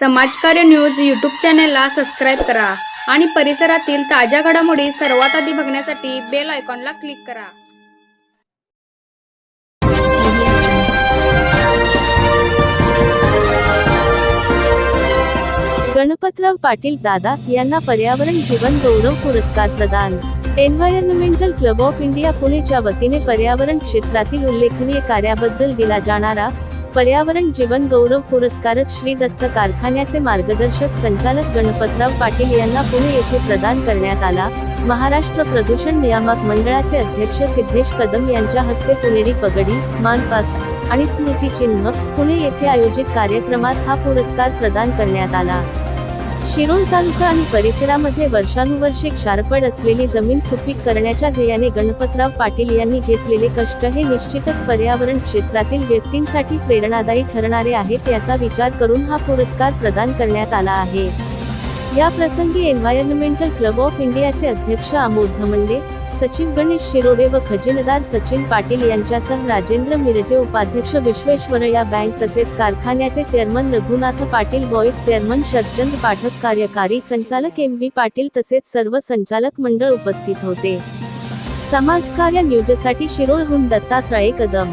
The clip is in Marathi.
समाजकार्य न्यूज यूट्यूब चॅनेलला सबस्क्राईब करा आणि परिसरातील ताज्या घडामोडी सर्वात आधी बघण्यासाठी बेल आयकॉनला क्लिक करा. गणपतराव पाटील दादा यांना पर्यावरण जीवन गौरव पुरस्कार प्रदान. एन्व्हायरमेंटल क्लब ऑफ इंडिया पुणेच्या वतीने पर्यावरण क्षेत्रातील उल्लेखनीय कार्याबद्दल दिला जाणारा पर्यावरण जीवन गौरव पुरस्कारच श्री दत्त कारखान्याचे मार्गदर्शक संचालक गणपतराव पाटील यांना पुणे येथे प्रदान करण्यात आला. महाराष्ट्र प्रदूषण नियामक मंडळाचे अध्यक्ष सिद्धेश कदम यांच्या हस्ते पुणेरी पगडी मानपात्र आणि स्मृतिचिन्ह पुणे येथे आयोजित कार्यक्रमात हा पुरस्कार प्रदान करण्यात आला. शिरोळ तालुका आणि परिसरामध्ये वर्षानुवर्षे क्षारपड असलेली जमीन सुपीक करण्याच्या ध्येयाने गणपतराव पाटील यांनी घेतलेले कष्ट हे निश्चितच पर्यावरण क्षेत्रातील व्यक्तींसाठी प्रेरणादायी ठरणारे आहेत याचा विचार करून हा पुरस्कार प्रदान करण्यात आला आहे. या प्रसंगी एन्व्हायरमेंटल क्लब ऑफ इंडियाचे अध्यक्ष आमोद धमंडे सचिव गणेश शिरोडे व खजिनदार सचिन पाटील यांच्यासह राजेंद्र मिरजे उपाध्यक्ष विश्वेश्वरया बँक तसेच कारखान्याचे chairman Raghunath Patil vice chairman Sharchand Pathak कार्यकारी संचालक एम व्ही पाटील तसेच सर्व संचालक मंडळ उपस्थित होते. समाजकार्य न्यूजसाठी शिरोळहून दत्तात्रय कदम.